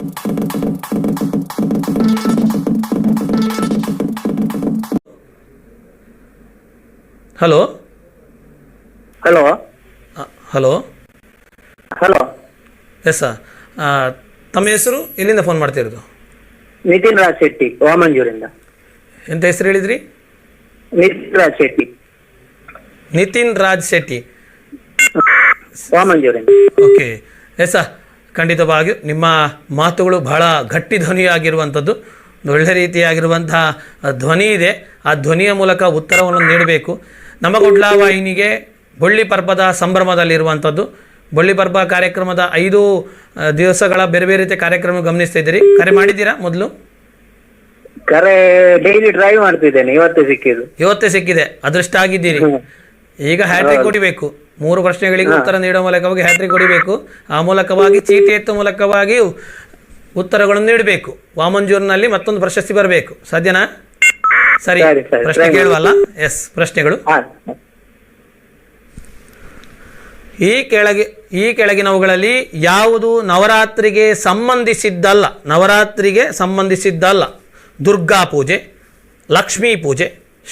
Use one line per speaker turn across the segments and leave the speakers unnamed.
Hello?
Hello?
Hello?
Hello?
Yes sir ತಮ್ಮ ಹೆಸರು? ಎಲ್ಲಿಂದ ಫೋನ್ ಮಾಡ್ತಿರೋದು
ನಿತಿನ್ ರಾಜ್ ಶೆಟ್ಟಿ ವಾಮಂಜೂರಿಂದ.
ಎಂತ ಹೆಸರು ಹೇಳಿದ್ರಿ?
ನಿತಿನ್ ರಾಜ್ ಶೆಟ್ಟಿ.
ನಿತಿನ್ ರಾಜ್ ಶೆಟ್ಟಿ.
ವಾಮಂಜೂರಿಂದ.
ಓಕೆ ಎಸ್ ಸರ್ ಖಂಡಿತವಾಗಿಯೂ ನಿಮ್ಮ ಮಾತುಗಳು ಬಹಳ ಗಟ್ಟಿ ಧ್ವನಿಯಾಗಿರುವಂಥದ್ದು. ಒಳ್ಳೆ ರೀತಿಯಾಗಿರುವಂತಹ ಧ್ವನಿ ಇದೆ. ಆ ಧ್ವನಿಯ ಮೂಲಕ ಉತ್ತರವನ್ನು ನೀಡಬೇಕು. ನಮ್ಮ ಗುಡ್ಲ ವಾಹಿನಿಗೆ ಬೊಳ್ಳಿ ಪರ್ಬದ ಸಂಭ್ರಮದಲ್ಲಿರುವಂಥದ್ದು. ಬಳ್ಳಿ ಪರ್ಬ ಕಾರ್ಯಕ್ರಮದ ಐದು ದಿವಸಗಳ ಬೇರೆ ಬೇರೆ ರೀತಿಯ ಕಾರ್ಯಕ್ರಮ ಗಮನಿಸ್ತಾ ಇದ್ದೀರಿ. ಕರೆ ಮಾಡಿದ್ದೀರಾ ಮೊದಲು?
ಕರೆ ಡೈಲಿ ಡ್ರೈವ್ ಮಾಡ್ತಿದ್ದೇನೆ. ಇವತ್ತೇ ಸಿಕ್ಕಿದೆ
ಇವತ್ತೇ ಸಿಕ್ಕಿದೆ. ಅದೃಷ್ಟ ಆಗಿದ್ದೀರಿ. ಈಗ ಹ್ಯಾಟ್ರಿಕ್ ಹೊಡಿಬೇಕು ಮೂರು ಪ್ರಶ್ನೆಗಳಿಗೆ ಉತ್ತರ ನೀಡುವ ಮೂಲಕವಾಗಿ ಹ್ಯಾಟ್ರಿಕ್ ಹೊಡಿಬೇಕು ಆ ಮೂಲಕವಾಗಿ ಚೀಟಿ ಎತ್ತುವ ಮೂಲಕವಾಗಿ ಉತ್ತರಗಳನ್ನು ನೀಡಬೇಕು. ವಾಮಂಜೂರಿನಲ್ಲಿ ಮತ್ತೊಂದು ಪ್ರಶಸ್ತಿ ಬರಬೇಕು. ಸದ್ಯನಾ ಸರಿ. ಪ್ರಶ್ನೆ ಕೇಳುವಲ್ಲ? ಎಸ್ ಪ್ರಶ್ನೆಗಳು. ಈ ಕೆಳಗೆ ಈ ಕೆಳಗಿನವುಗಳಲ್ಲಿ ಯಾವುದು ನವರಾತ್ರಿಗೆ ಸಂಬಂಧಿಸಿದ್ದಲ್ಲ? ನವರಾತ್ರಿಗೆ ಸಂಬಂಧಿಸಿದ್ದಲ್ಲ. ದುರ್ಗಾ ಪೂಜೆ ಲಕ್ಷ್ಮೀ ಪೂಜೆ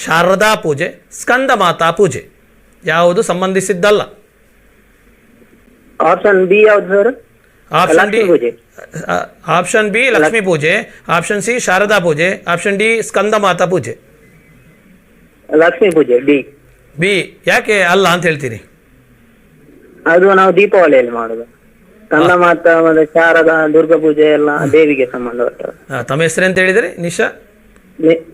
ಶಾರದಾ ಪೂಜೆ ಸ್ಕಂದ ಮಾತಾ ಪೂಜೆ. ಯಾವುದು ಸಂಬಂಧಿಸಿದ್ದಲ್ಲ.
ಆಪ್ಷನ್ ಬಿ ಯಾವ್ದು ಸರ್
ಆಪ್ಷನ್ ಡಿ
ಲಕ್ಷ್ಮೀ ಪೂಜೆ.
ಆಪ್ಷನ್ ಬಿ ಲಕ್ಷ್ಮೀ ಪೂಜೆ ಆಪ್ಷನ್ ಸಿ ಶಾರದಾ ಪೂಜೆ ಆಪ್ಷನ್ ಡಿ ಸ್ಕಂದ ಮಾತಾ ಪೂಜೆ.
ಲಕ್ಷ್ಮೀ ಪೂಜೆ ಬಿ
ಬಿ ಯಾಕೆ ಅಲ್ಲ ಅಂತ ಹೇಳ್ತೀರಿ?
ಅದು ನಾವು ದೀಪಾವಳಿಯಲ್ಲಿ ಮಾಡುದು. ಕಂದ ಮಾತ ಮತ್ತೆ ಶಾರದಾ ದುರ್ಗಾ ಪೂಜೆ ಎಲ್ಲ ದೇವಿಗೆ
ಸಂಬಂಧಪಟ್ಟ ತಮ್ಮ ಹೆಸರು ಅಂತ ಹೇಳಿದರೆ ನಿಶಾ?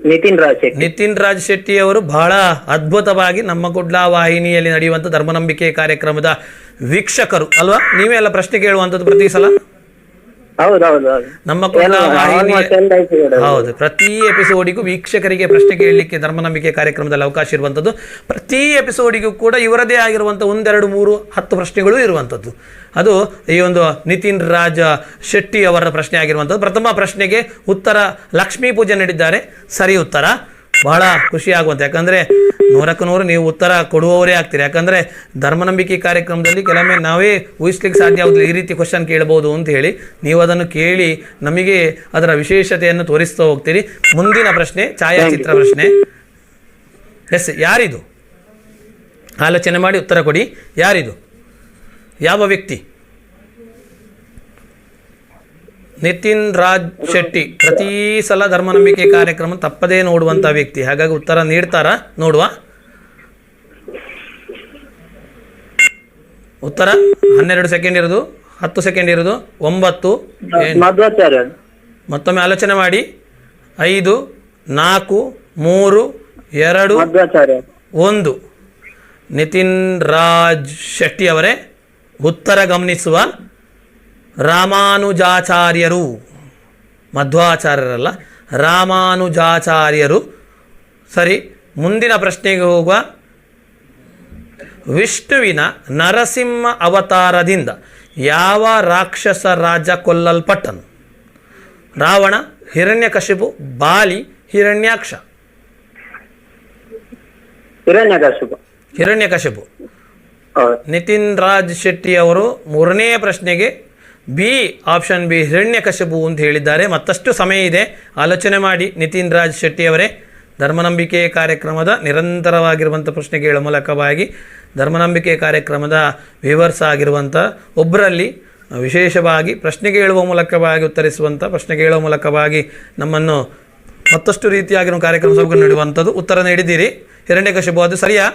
ನಿತಿನ್ ರಾಜ್ ಶೆಟ್ಟಿ.
ನಿತಿನ್ ರಾಜ್ ಶೆಟ್ಟಿ ಅವರು ಬಹಳ ಅದ್ಭುತವಾಗಿ ನಮ್ಮ ಗುಡ್ಲಾ ವಾಹಿನಿಯಲ್ಲಿ ನಡೆಯುವಂಥ ಧರ್ಮನಂಬಿಕೆ ಕಾರ್ಯಕ್ರಮದ ವೀಕ್ಷಕರು. ಅಲ್ವಾ? ನೀವೇ ಎಲ್ಲ ಪ್ರಶ್ನೆ ಕೇಳುವಂತದ್ದು ಪ್ರತಿ ಸಲ? ನಮ್ಮ ಹೌದು ಪ್ರತಿ ಎಪಿಸೋಡಿಗೂ ವೀಕ್ಷಕರಿಗೆ ಪ್ರಶ್ನೆ ಕೇಳಲಿಕ್ಕೆ ಧರ್ಮನಂಬಿಕೆ ಕಾರ್ಯಕ್ರಮದಲ್ಲಿ ಅವಕಾಶ ಇರುವಂಥದ್ದು ಪ್ರತಿ ಎಪಿಸೋಡಿಗೂ ಕೂಡ ಇವರದೇ ಆಗಿರುವಂಥ ಒಂದೆರಡು ಮೂರು ಹತ್ತು ಪ್ರಶ್ನೆಗಳು ಇರುವಂಥದ್ದು ಅದು ಈ ಒಂದು ನಿತಿನ್ ರಾಜ ಶೆಟ್ಟಿ ಅವರ ಪ್ರಶ್ನೆ ಆಗಿರುವಂಥದ್ದು ಪ್ರಥಮ ಪ್ರಶ್ನೆಗೆ ಉತ್ತರ ಲಕ್ಷ್ಮೀ ಪೂಜೆ ನೀಡಿದ್ದಾರೆ. ಸರಿ ಉತ್ತರ. ಬಹಳ ಖುಷಿ ಆಗುವಂತೆ. ಯಾಕಂದ್ರೆ ನೂರಕ್ಕೆ ನೂರು ನೀವು ಉತ್ತರ ಕೊಡುವವರೇ ಆಗ್ತೀರಿ. ಯಾಕಂದರೆ ಧರ್ಮನಂಬಿಕೆ ಕಾರ್ಯಕ್ರಮದಲ್ಲಿ ಕೆಲವೊಮ್ಮೆ ನಾವೇ ಊಹಿಸ್ಲಿಕ್ಕೆ ಸಾಧ್ಯ ಆಗೋದಿಲ್ಲ. ಈ ರೀತಿ ಕ್ವಶನ್ ಕೇಳ್ಬೋದು ಅಂತ ಹೇಳಿ ನೀವು ಅದನ್ನು ಕೇಳಿ ನಮಗೆ ಅದರ ವಿಶೇಷತೆಯನ್ನು ತೋರಿಸ್ತಾ ಹೋಗ್ತೀರಿ. ಮುಂದಿನ ಪ್ರಶ್ನೆ ಛಾಯಾಚಿತ್ರ ಪ್ರಶ್ನೆ. ಎಸ್ ಯಾರಿದು? ಆಲೋಚನೆ ಮಾಡಿ ಉತ್ತರ ಕೊಡಿ. ಯಾರಿದು? ಯಾವ ವ್ಯಕ್ತಿ? ನಿತಿನ್ ರಾಜ್ ಶೆಟ್ಟಿ ಪ್ರತಿ ಸಲ ಧರ್ಮನಂಬಿಕೆ ಕಾರ್ಯಕ್ರಮ ತಪ್ಪದೇ ನೋಡುವಂತ ವ್ಯಕ್ತಿ. ಹಾಗಾಗಿ ಉತ್ತರ ನೀಡ್ತಾರಾ? ನೋಡುವ. ಉತ್ತರ? ಹನ್ನೆರಡು ಸೆಕೆಂಡ್ ಇರೋದು ಹತ್ತು ಸೆಕೆಂಡ್ ಇರೋದು ಒಂಬತ್ತು ಮತ್ತೊಮ್ಮೆ ಆಲೋಚನೆ ಮಾಡಿ. ಐದು ನಾಲ್ಕು ಮೂರು ಎರಡು ಒಂದು. ನಿತಿನ್ ರಾಜ್ ಶೆಟ್ಟಿ ಅವರೇ ಉತ್ತರ ಗಮನಿಸುವ ರಾಮಾನುಜಾಚಾರ್ಯರು ಮಧ್ವಾಚಾರ್ಯರಲ್ಲ ರಾಮಾನುಜಾಚಾರ್ಯರು. ಸರಿ ಮುಂದಿನ ಪ್ರಶ್ನೆಗೆ ಹೋಗುವ. ವಿಷ್ಣುವಿನ ನರಸಿಂಹ ಅವತಾರದಿಂದ ಯಾವ ರಾಕ್ಷಸ ರಾಜ ಕೊಲ್ಲಲ್ಪಟ್ಟನು? ರಾವಣ ಹಿರಣ್ಯಕಶಿಪು ಬಾಲಿ ಹಿರಣ್ಯಾಕ್ಷ.
ಹಿರಣ್ಯಕಶಿಪು.
ಹಿರಣ್ಯಕಶಿಪು. ನಿತಿನ್ ರಾಜ್ ಶೆಟ್ಟಿ ಅವರು ಮೂರನೇ ಪ್ರಶ್ನೆಗೆ ಬಿ ಆಪ್ಷನ್ ಬಿ ಹಿರಣ್ಯಕಶಿಪು ಅಂತ ಹೇಳಿದ್ದಾರೆ. ಮತ್ತಷ್ಟು ಸಮಯ ಇದೆ. ಆಲೋಚನೆ ಮಾಡಿ. ನಿತಿನ್ ರಾಜ್ ಶೆಟ್ಟಿ ಅವರೇ ಧರ್ಮನಂಬಿಕೆ ಕಾರ್ಯಕ್ರಮದ ನಿರಂತರವಾಗಿರುವಂಥ ಪ್ರಶ್ನೆ ಕೇಳೋ ಮೂಲಕವಾಗಿ ಧರ್ಮನಂಬಿಕೆ ಕಾರ್ಯಕ್ರಮದ ವಿವರ್ಸ್ ಆಗಿರುವಂಥ ಒಬ್ಬರಲ್ಲಿ ವಿಶೇಷವಾಗಿ ಪ್ರಶ್ನೆ ಕೇಳುವ ಮೂಲಕವಾಗಿ ಉತ್ತರಿಸುವಂಥ ಪ್ರಶ್ನೆ ಕೇಳುವ ಮೂಲಕವಾಗಿ ನಮ್ಮನ್ನು ಮತ್ತಷ್ಟು ರೀತಿಯಾಗಿರುವ ಕಾರ್ಯಕ್ರಮ ಸೌಕರ್ಯ ನೀಡುವಂಥದ್ದು ಉತ್ತರ ನೀಡಿದ್ದೀರಿ. ಹಿರಣ್ಯಕಶಿಪು ಅದು ಸರಿಯಾ?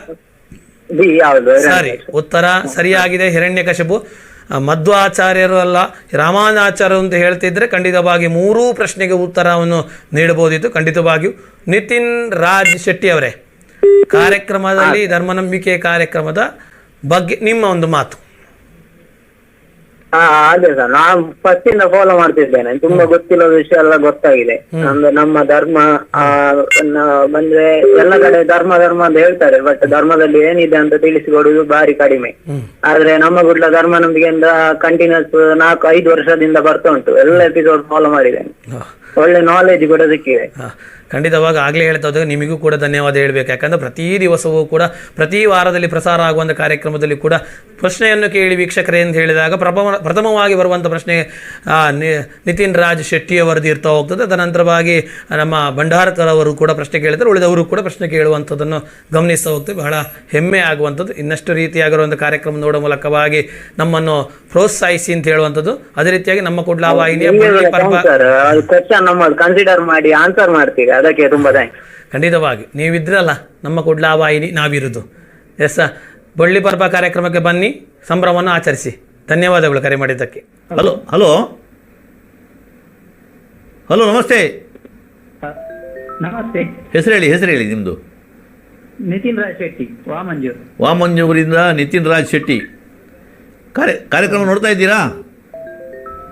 ಸರಿ. ಉತ್ತರ ಸರಿಯಾಗಿದೆ. ಹಿರಣ್ಯಕಶಿಪು ಆ, ಮಧ್ವಾಚಾರ್ಯರು ಅಲ್ಲ, ರಾಮಾನಾಚಾರ್ಯರು ಅಂತ ಹೇಳ್ತಿದ್ರೆ ಖಂಡಿತವಾಗಿ ಮೂರೂ ಪ್ರಶ್ನೆಗೆ ಉತ್ತರವನ್ನು ನೀಡಬಹುದಿತ್ತು. ಖಂಡಿತವಾಗಿಯೂ ನಿತಿನ್ ರಾಜ್ ಶೆಟ್ಟಿ ಅವರೇ. ಕಾರ್ಯಕ್ರಮದಲ್ಲಿ ಧರ್ಮನಂಬಿಕೆ ಕಾರ್ಯಕ್ರಮದ ಬಗ್ಗೆ ನಿಮ್ಮ ಒಂದು ಮಾತು.
ಹಾ ಅದೇ ಸರ್ ನಾನು ಫಸ್ಟ್ ಇಂದ ಫಾಲೋ ಮಾಡ್ತಿದ್ದೇನೆ. ತುಂಬಾ ಗೊತ್ತಿಲ್ಲದ ವಿಷಯ ಎಲ್ಲ ಗೊತ್ತಾಗಿದೆ. ಅಂದ್ರೆ ನಮ್ಮ ಧರ್ಮ ಆ ನ- ಬಂದ್ರೆ ಎಲ್ಲ ಕಡೆ ಧರ್ಮ ಧರ್ಮ ಅಂತ ಹೇಳ್ತಾರೆ. ಬಟ್ ಧರ್ಮದಲ್ಲಿ ಏನಿದೆ ಅಂತ ತಿಳಿಸಿಕೊಡುದು ಬಾರಿ ಕಡಿಮೆ. ಆದ್ರೆ ನಮ್ಮ ಗುಡ್ಲ ಧರ್ಮ ನಂಬಿಕೆಯಿಂದ ಕಂಟಿನ್ಯೂಸ್ ನಾಲ್ಕು ಐದು ವರ್ಷದಿಂದ ಬರ್ತಾ ಉಂಟು. ಎಲ್ಲ ಎಪಿಸೋಡ್ ಫಾಲೋ ಮಾಡಿದ್ದೇನೆ. ಒಳ್ಳೆ ನಾಲೆಜ್ ಕೂಡ ಸಿಕ್ಕಿದೆ.
ಖಂಡಿತವಾಗಿ ಆಗಲೇ ಹೇಳ್ತಾ ಹೋದಾಗ ನಿಮಗೂ ಕೂಡ ಧನ್ಯವಾದ ಹೇಳಬೇಕು. ಯಾಕಂದರೆ ಪ್ರತಿ ದಿವಸವೂ ಕೂಡ ಪ್ರತಿ ವಾರದಲ್ಲಿ ಪ್ರಸಾರ ಆಗುವಂಥ ಕಾರ್ಯಕ್ರಮದಲ್ಲಿ ಕೂಡ ಪ್ರಶ್ನೆಯನ್ನು ಕೇಳಿ ವೀಕ್ಷಕರೇ ಅಂತ ಹೇಳಿದಾಗ ಪ್ರಥಮ ಪ್ರಥಮವಾಗಿ ಬರುವಂಥ ಪ್ರಶ್ನೆ ನಿತಿನ್ ರಾಜ್ ಶೆಟ್ಟಿಯವರದ್ದು ಇರ್ತಾ ಹೋಗ್ತದೆ. ತದನಂತರವಾಗಿ ನಮ್ಮ ಭಂಡಾರಕರವರು ಕೂಡ ಪ್ರಶ್ನೆ ಕೇಳಿದರೆ. ಉಳಿದವರು ಕೂಡ ಪ್ರಶ್ನೆ ಕೇಳುವಂಥದ್ದನ್ನು ಗಮನಿಸ್ತಾ ಹೋಗ್ತೇವೆ. ಬಹಳ ಹೆಮ್ಮೆ ಆಗುವಂಥದ್ದು. ಇನ್ನಷ್ಟು ರೀತಿಯಾಗಿರುವಂಥ ಕಾರ್ಯಕ್ರಮ ನೋಡೋ ಮೂಲಕವಾಗಿ ನಮ್ಮನ್ನು ಪ್ರೋತ್ಸಾಹಿಸಿ ಅಂತ ಹೇಳುವಂಥದ್ದು. ಅದೇ ರೀತಿಯಾಗಿ ನಮ್ಮ ಕುಡ್ಲಾ ವಾಹಿನಿಯ
ಕನ್ಸಿಡರ್ ಮಾಡಿ ಆನ್ಸರ್ ಮಾಡ್ತೀವಿ ಅದಕ್ಕೆ ತುಂಬಾ ಥ್ಯಾಂಕ್ಸ್
ಖಂಡಿತವಾಗಿ. ನೀವಿದ್ರಲ್ಲ ನಮ್ಮ ಕುಡ್ಲಾ ವಾಹಿನಿ ನಾವಿರುದು. ಎಸ್ ಬಳ್ಳಿ ಪರ್ವ ಕಾರ್ಯಕ್ರಮಕ್ಕೆ ಬನ್ನಿ ಸಂಭ್ರಮವನ್ನು ಆಚರಿಸಿ. ಧನ್ಯವಾದಗಳು ಕರೆ ಮಾಡಿದ್ದಕ್ಕೆ.
Hello hello? ಹಲೋ ನಮಸ್ತೆ.
ನಮಸ್ತೆ.
ಹೆಸರು ಹೇಳಿ ಹೆಸರು ಹೇಳಿ ನಿಮ್ಮದು
ನಿತಿನ್ ರಾಜ್ ಶೆಟ್ಟಿ ವಾಮಂಜೂರ್
ವಾಮಂಜೂರಿಂದ ನಿತಿನ್ ರಾಜ್ ಶೆಟ್ಟಿ. ಕಾರ್ಯ ಕಾರ್ಯಕ್ರಮ ನೋಡ್ತಾ ಇದ್ದೀರಾ?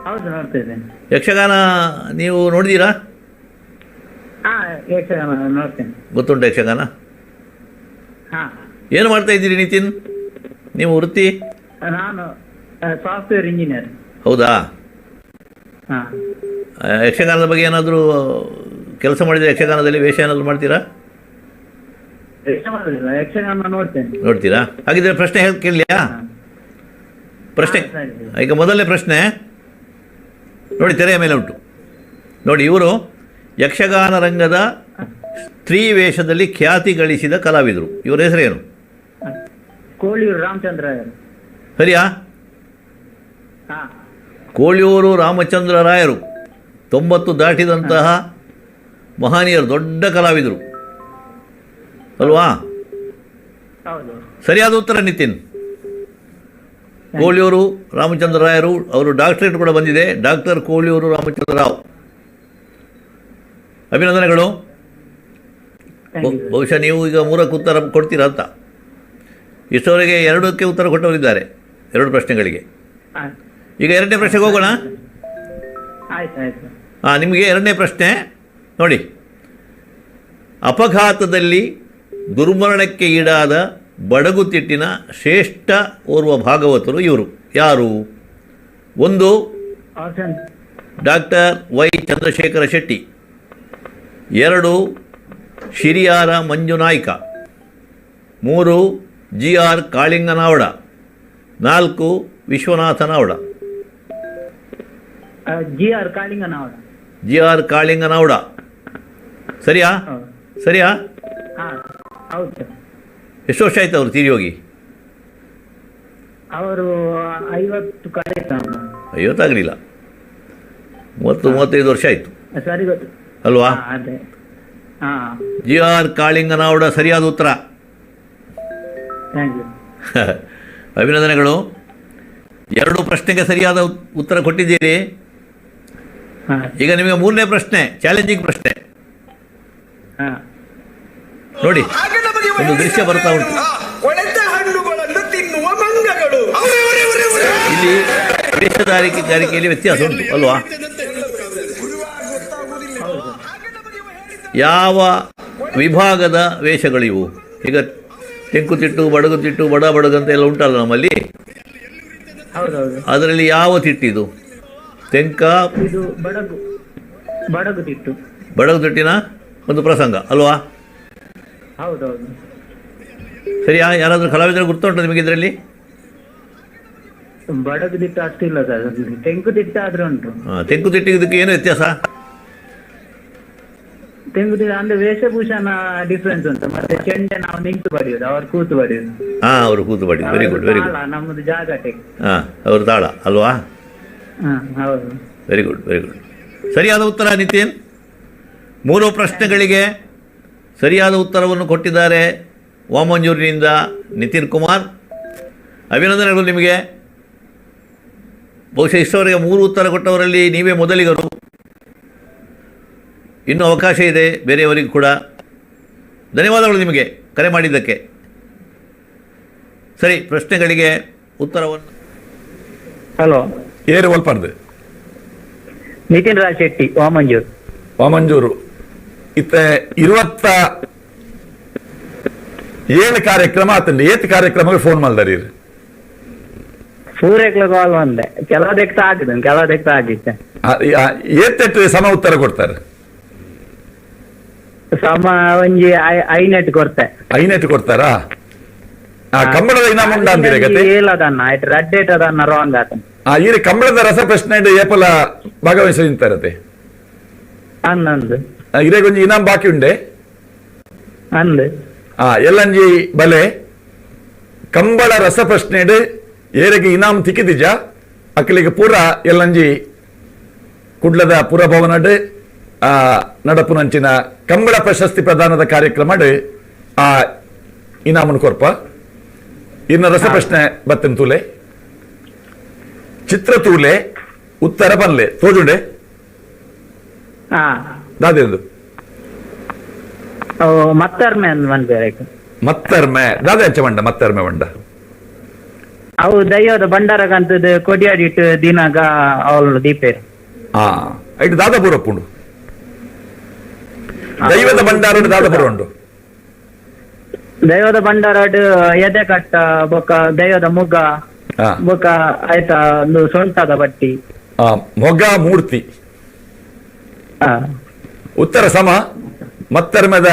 ಹೌದು ನೋಡ್ತಾ ಇದ್ದೇನೆ.
ಯಕ್ಷಗಾನ ನೀವು ನೋಡಿದ್ದೀರಾ? ಗೊತ್ತುಂಟು ಯಕ್ಷಗಾನ?
ಹಾ.
ಏನು ಮಾಡ್ತಾ ಇದ್ದೀರಿ ನಿತಿನ್? ನೀವು ವೃತ್ತಿ?
ನಾನು ಸಾಫ್ಟ್ವೇರ್ ಇಂಜಿನಿಯರ್
ಹೌದಾ? ಯಕ್ಷಗಾನದ ಬಗ್ಗೆ ಏನಾದರೂ ಕೆಲಸ ಮಾಡಿದರೆ ಯಕ್ಷಗಾನದಲ್ಲಿ ವೇಷ ಏನಾದರೂ ಮಾಡ್ತೀರಾ? ನೋಡ್ತೀರಾ? ಹಾಗಿದ್ರೆ ಪ್ರಶ್ನೆ ಹೇಳಿ ಕೇಳಲಿಯಾ? ಪ್ರಶ್ನೆ. ಈಗ ಮೊದಲನೇ ಪ್ರಶ್ನೆ. ನೋಡಿ ತೆರೆಯ ಮೇಲೆ ಉಂಟು. ನೋಡಿ ಇವರು ಯಕ್ಷಗಾನ ರಂಗದ ಸ್ತ್ರೀ ವೇಷದಲ್ಲಿ ಖ್ಯಾತಿ ಗಳಿಸಿದ ಕಲಾವಿದರು. ಇವರ ಹೆಸರೇನು?
ಕೋಳಿಯೂರು ರಾಮಚಂದ್ರ
ಸರಿಯಾ? ಕೋಳಿಯೂರು ರಾಮಚಂದ್ರ ರಾಯರು ತೊಂಬತ್ತು ದಾಟಿದಂತಹ ಮಹಾನೀಯರು ದೊಡ್ಡ ಕಲಾವಿದರು. ಅಲ್ವಾ? ಸರಿಯಾದ ಉತ್ತರ ನಿತಿನ್. ಕೋಳಿಯೂರು ರಾಮಚಂದ್ರ ರಾಯರು ಅವರು ಡಾಕ್ಟರೇಟ್ ಕೂಡ ಬಂದಿದೆ ಡಾಕ್ಟರ್ ಕೋಳಿಯೂರು ರಾಮಚಂದ್ರ ರಾವ್. ಅಭಿನಂದನೆಗಳು. ಬಹು- ಬಹುಶಃ ನೀವು ಈಗ ಮೂರಕ್ಕೆ ಉತ್ತರ ಕೊಡ್ತೀರಾ ಅಂತ. ಇಷ್ಟವರೆಗೆ ಎರಡಕ್ಕೆ ಉತ್ತರ ಕೊಟ್ಟವರಿದ್ದಾರೆ ಎರಡು ಪ್ರಶ್ನೆಗಳಿಗೆ. ಈಗ ಎರಡನೇ ಪ್ರಶ್ನೆಗೆ ಹೋಗೋಣ. ಹಾಂ ನಿಮಗೆ ಎರಡನೇ ಪ್ರಶ್ನೆ ನೋಡಿ. ಅಪಘಾತದಲ್ಲಿ ದುರ್ಮರಣಕ್ಕೆ ಈಡಾದ ಬಡಗುತಿಟ್ಟಿನ ಶ್ರೇಷ್ಠ ಓರ್ವ ಭಾಗವತರು ಇವರು. ಯಾರು? ಒಂದು ಡಾಕ್ಟರ್ ವೈ ಚಂದ್ರಶೇಖರ ಶೆಟ್ಟಿ. ಎರಡು ಶಿರಿಯಾರ ಮಂಜುನಾಯ್ಕ ಮೂರು ಜಿ ಆರ್ ಕಾಳಿಂಗನಾವಡ. ನಾಲ್ಕು Vishwanathanavada.
G R Kalinganavada.
G R Kalinganavada. ಸರಿಯಾ? ಸರಿಯಾ? ಎಷ್ಟು ವರ್ಷ ಆಯ್ತು ಅವರು ತೀರಿ ಹೋಗಿ?
ಅವರು ಐವತ್ತು
ಐವತ್ತಾಗಲಿಲ್ಲ. ಮೂವತ್ತು ಮೂವತ್ತೈದು ವರ್ಷ ಆಯಿತು. ಅಲ್ವಾ? ಜಿ ಆರ್ ಕಾಳಿಂಗನಾವಡ ಸರಿಯಾದ ಉತ್ತರ.
Thank you.
ಅಭಿನಂದನೆಗಳು. ಎರಡು ಪ್ರಶ್ನೆಗೆ ಸರಿಯಾದ ಉತ್ತರ ಕೊಟ್ಟಿದ್ದೀರಿ. ಈಗ ನಿಮಗೆ ಮೂರನೇ ಪ್ರಶ್ನೆ ಚಾಲೆಂಜಿಂಗ್ ಪ್ರಶ್ನೆ.
ಹಾ.
ನೋಡಿ ಒಂದು ದೃಶ್ಯ ಬರ್ತಾ ಉಂಟು.
ಇಲ್ಲಿ ಹಣ್ಣುಗಳನ್ನು ತಿನ್ನುವ ಮಂಗಗಳು.
ಇಲ್ಲಿ ವೇಷಧಾರಿಕೆಗಾರಿಕೆಯಲ್ಲಿ ವ್ಯತ್ಯಾಸ ಉಂಟು ಅಲ್ವಾ? ಯಾವ ವಿಭಾಗದ ವೇಷಗಳಿವು? ಈಗ ತೆಂಕುತಿಟ್ಟು ಬಡಗುತಿಟ್ಟು ಬಡ ಬಡಗಂತ ಎಲ್ಲ ಉಂಟಲ್ಲ ನಮ್ಮಲ್ಲಿ? ಅದರಲ್ಲಿ ಯಾವ ತಿಟ್ಟಿದು? ತೆಂಕ
ಇದು ಬಡಗು ಬಡಗು ತಿಟ್ಟು.
ಬಡಗು ತಿಟ್ಟಿನ ಒಂದು ಪ್ರಸಂಗ ಅಲ್ವಾ? ಸರಿಯಾ? ಯಾರಾದರೂ ಕಲಾವಿದರು ಗುರ್ತುಂಟು ನಿಮಗೆ ಇದರಲ್ಲಿ?
ಬಡಗು ತಿಟ್ಟು ಅಷ್ಟಿಲ್ಲ ಸರ್. ತೆಂಕು ತಿಟ್ಟು ಆದ್ರೆ ಉಂಟು
ತೆಂಕು ತಿಟ್ಟಿಗೆ ಇದಕ್ಕೆ ಏನು ವ್ಯತ್ಯಾಸ?
ತೆಂಕು ಅಂದ್ರೆ ವೇಷಭೂಷಣ ಡಿಫ್ರೆನ್ಸ್ ಉಂಟು. ಮತ್ತೆ ಚೆಂಡೆ ನಾವು ನಿಂತು ಬಡಿಯೋದು ಅವ್ರು ಕೂತು ಬಡಿಯೋದು.
ಹಾ ಅವರು ಕೂತು ಬಡಿ ವೆರಿ ಗುಡ್ ವೆರಿ ಗುಡ್
ನಮ್ಮದು ಜಾಗಟೆ
ಹಾ ಅವರು ತಾಳ ಅಲ್ವಾ?
ಹೌದು.
ವೆರಿ ಗುಡ್ ವೆರಿ ಗುಡ್ ಸರಿಯಾದ ಉತ್ತರ ನಿತಿನ್? ಮೂರು ಪ್ರಶ್ನೆಗಳಿಗೆ ಸರಿಯಾದ ಉತ್ತರವನ್ನು ಕೊಟ್ಟಿದ್ದಾರೆ ವಾಮಂಜೂರಿನಿಂದ ನಿತಿನ್ ಕುಮಾರ್. ಅಭಿನಂದನೆಗಳು ನಿಮಗೆ. ಬಹುಶಃ ಇಷ್ಟವರೆಗೆ ಮೂರು ಉತ್ತರ ಕೊಟ್ಟವರಲ್ಲಿ ನೀವೇ ಮೊದಲಿಗರು. ಇನ್ನೂ ಅವಕಾಶ ಇದೆ ಬೇರೆಯವರಿಗೂ ಕೂಡ. ಧನ್ಯವಾದಗಳು ನಿಮಗೆ ಕರೆ ಮಾಡಿದ್ದಕ್ಕೆ. ಸರಿ ಪ್ರಶ್ನೆಗಳಿಗೆ ಉತ್ತರವನ್ನು.
ಹಲೋ.
ಏರು ಒಲ್ಪಡ್ದು.
ನಿತಿನ್ ರಾಜ್ ಶೆಟ್ಟಿ ವಾಮಂಜೂರ್.
ವಾಮಂಜೂರು. ಇತ್ತ ಇರುವತ್ತ ಏಳು ಕಾರ್ಯಕ್ರಮ ಆತಂಡಿ. ಏತ್ ಕಾರ್ಯಕ್ರಮಕ್ಕೆ ಫೋನ್ ಮಾಡ್ದಾರಿ
ಸೂರ್ಯಕ್ಕೆ ಕಾಲ್ ಬಂದೆ ಕೆಲವದಕ್ಕೆ ಆಗಿದೆ ಕೆಲವದಕ್ಕೆ ಆಗಿತ್ತೆ.
ಏತೆಟ್ಟು ಸಮ ಉತ್ತರ ಕೊಡ್ತಾರೆ.
ಸಮ ಒಂಜಿ ಐ- ಐನೆಟ್ ಕೊರ್ತೆ
ಐನೆಟ್ ಕೊಡ್ತಾರಾ? ಆ ಕಂಬಳದ ಇನಾಮ್ ಉಂಡ ಅಂತೀರಿ ಗತೆ?
ಏಲದನ್ನ ಆಯ್ತು ರಡ್ಡೇಟ್ ಅದನ್ನ ರಾಂಗ್ ಆತನ
ಆ ಈರಿ ಕಂಬಳದ ರಸ ಪ್ರಶ್ನೆ ಏಪಲ ಭಾಗವಹಿಸಿರ್ತಾರತೆ
ಅನ್ನಂದು
ಇರೇಗೊಂಜಿ ಇನಾಮ್ ಬಾಕಿ ಉಂಡೆ?
ಅಂದು
ಆ ಎಲ್ಲಂಜಿ ಬಲೆ? ಕಂಬಳ ರಸ ಪ್ರಶ್ನೆಡ್ ಏರೆಗೆ ಇನಾಮ್ ತಿಕ್ಕಿದಿಜ ಅಕ್ಕಲಿಗೆ ಪೂರ ಎಲ್ಲಂಜಿ ಕುಡ್ಲದ ಪುರಭವನಡ್ ಆ ನಡಪುನಂಚಿನ ಕಂಬಳ ಪ್ರಶಸ್ತಿ ಪ್ರದಾನದ ಕಾರ್ಯಕ್ರಮ ಆ ಇನಾಮನ್ ಕೊರ್ಪ. ಇನ್ನ ರಸ ಪ್ರಶ್ನೆ ಬತ್ತನ್ ತೂಲೆ. ಚಿತ್ರ ತೂಲೆ ಉತ್ತರ ಬನ್ಲೆ. ತೋಜುಂಡೆ. ದಾದೆಂದು.
ಮತ್ತರ್ಮೆ
ಮತ್ತರ್ಮೆ. ದಾದೆ ಅಂಚ ಮಂಡ ಮತ್ತರ್ಮೆ ಬಂಡ
ಅವು ದೈವದ ಭಂಡಾರಗಂತದ ಕೊಡಿಯಾಡಿಟ್ಟು ದಿನಾಗ ಅವಳು ದೀಪೇರು
ಹಾ ಐಟ್ ದಾದಾಪುರ ಉಂಡು ದೈವದ ಭಂಡಾರ ದಾದಾಪುರ ಉಂಡು
ದೈವದ ಬಂಡಾರಾಡು ಎದೆ ಕಟ್ಟ ಬೊಕ್ಕ ದೈವದ ಮುಗ್ಗ ಬೊಕ್ಕ ಆಯ್ತಾ ಒಂದು ಸೊಂಟದ ಬಟ್ಟಿ.
ಆ, ಮೊಗ ಮೂರ್ತಿ.
ಹಾ.
ಉತ್ತರ ಸಮ ಮತ್ತರ್ಮದ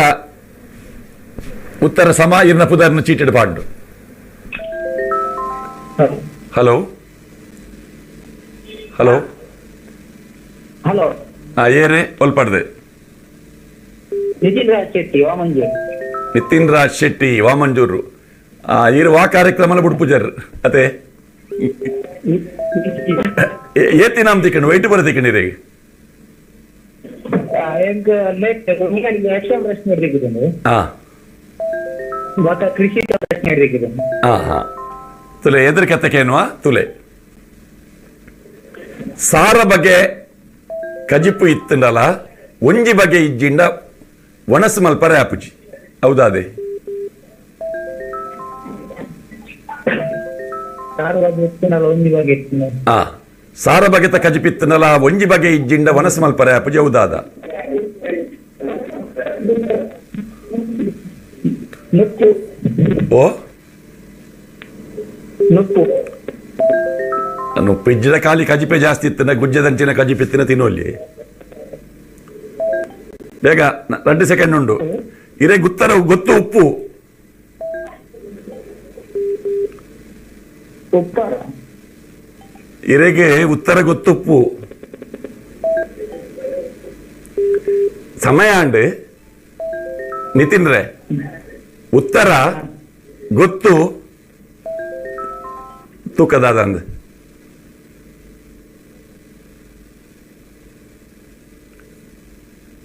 ಉತ್ತರ ಸಮ ಇರ್ನ ಪುದರ್ನ ಚೀಟಿಡ್ ಪಾಂಡು. ಹಲೋ? ಹಲೋ?
ಹಲೋ.
ಏರೆ ಒಲ್ಪಡ್ದೆ.
ನಿತಿನ್ ರಾಜ್ ಶೆಟ್ಟಿ ವಾಮಂಜಿ
ನಿತಿನ್ ರಾಜ್ ಶೆಟ್ಟಿ ವಾಮಂಜೂರು. ಆ ಇರು ವಾ ಕಾರ್ಯಕ್ರಮ ಬುಡ್ಪುಜರ್ ಅತೆ ಏ- ಏತಿ ನಾಮ್ ತಿಕ್ಕಂಡು ವೈಟ್ ಬರ ತಿಕ್ಕಂಡಿರಿ
ಕೃಷಿ
ತುಲೆ ಎದುರು ಕೆತ್ತಕೇನುವ ತುಲೆ. ಸಾರ ಬಗೆ ಕಜಿಪು ಇತ್ತಂಡಲ್ಲ ಒಂಜಿ ಬಗೆ ಇಜ್ಜಿಂಡ ಒಣಸು ಮಲ್ಪರೆ ಆಪುಜಿ. ಹೌದಾದೆ? ಆ ಸಾರ ಬಗೆತ ಕಜಿಪಿತ್ತನಲ ಒಂಜಿ ಬಗೆ ಇಜ್ಜಿಂಡ ವನಸ ಮಲ್ಪರೆ ಆಪುಜಿ ಹೌದಾದ? ಓ?
ನುಪ್ಪು
ಇಜ್ಜಿದ ಖಾಲಿ ಕಜಿಪೆ ಜಾಸ್ತಿ ಇತ್ತನ ಗುಜ್ಜದಂಚಿನ ಕಜಿಪಿತ್ತಿನ ತಿನ್ನೋಲ್ಲಿ. ಬೇಗ ಎರಡು ಸೆಕೆಂಡ್ ಉಂಡು ಇರೇ ಗುತ್ತರ ಗೊತ್ತು ಉಪ್ಪು.
ಉಪ್ಪ
ಇರೆಗೆ ಉತ್ತರ ಗೊತ್ತುಪ್ಪು ಸಮಯ ಅಂಡ್ ನಿತಿನ್ ರೇ ಉತ್ತರ ಗೊತ್ತು ತೂಕದಾದ ಅಂದ್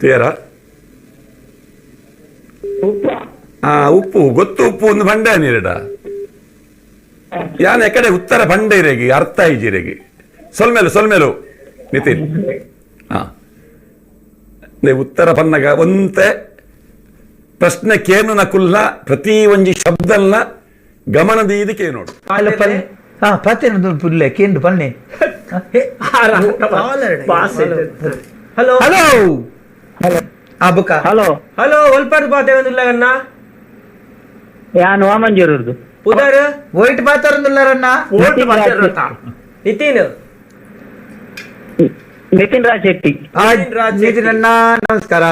ಉಪ್ಪ
ಆ ಉಪ್ಪು ಗೊತ್ತು ಉಪ್ಪು ಒಂದು ಬಂಡೆ ನೀರಡ. ಯಾನ್ ಎಕಡೆ ಉತ್ತರ ಬಂಡೆ ಇರಗಿ ಅರ್ಥ ಇಜಿರೆಗಿ ಸೊಲ್ಮೇಲು ಸೊಲ್ಮೇಲು ನಿತಿನ್. ಹಾ ನೆ ಉತ್ತರ ಪನ್ನಗ ಒಂತೆ ಪ್ರಶ್ನೆ ಕೇನು ನಕುಲ್ನ ಪ್ರತಿ ಒಂಜಿ ಶಬ್ದಲ್ಲ ಗಮನದ ಕೇನೋಡು
ನೋಡು. ಹಾ ಪತ್ತೇನು ಪುಲ್ಲೆ ಕೇಂದು ಪನ್ನೆ
ಹಲೋ.
ಹಲೋ. ಆ ಬುಕ್ಕ.
ಹಲೋ.
ಹಲೋ ಒಲ್ಪರ್ ಒಂದಿಲ್ಲ
ಯಾನ್ ವಾಮಂಜೂರದ್ದು
ಪುದರ್
ವೈಟ್ ಮಾತಾರಂದುಲ್ಲಾರಣ್ಣ
ನಿತಿನ್.
ನಿತಿನ್ ರಾಜ್ ಶೆಟ್ಟಿ
ನಿತಿನಣ್ಣ ನಮಸ್ಕಾರ.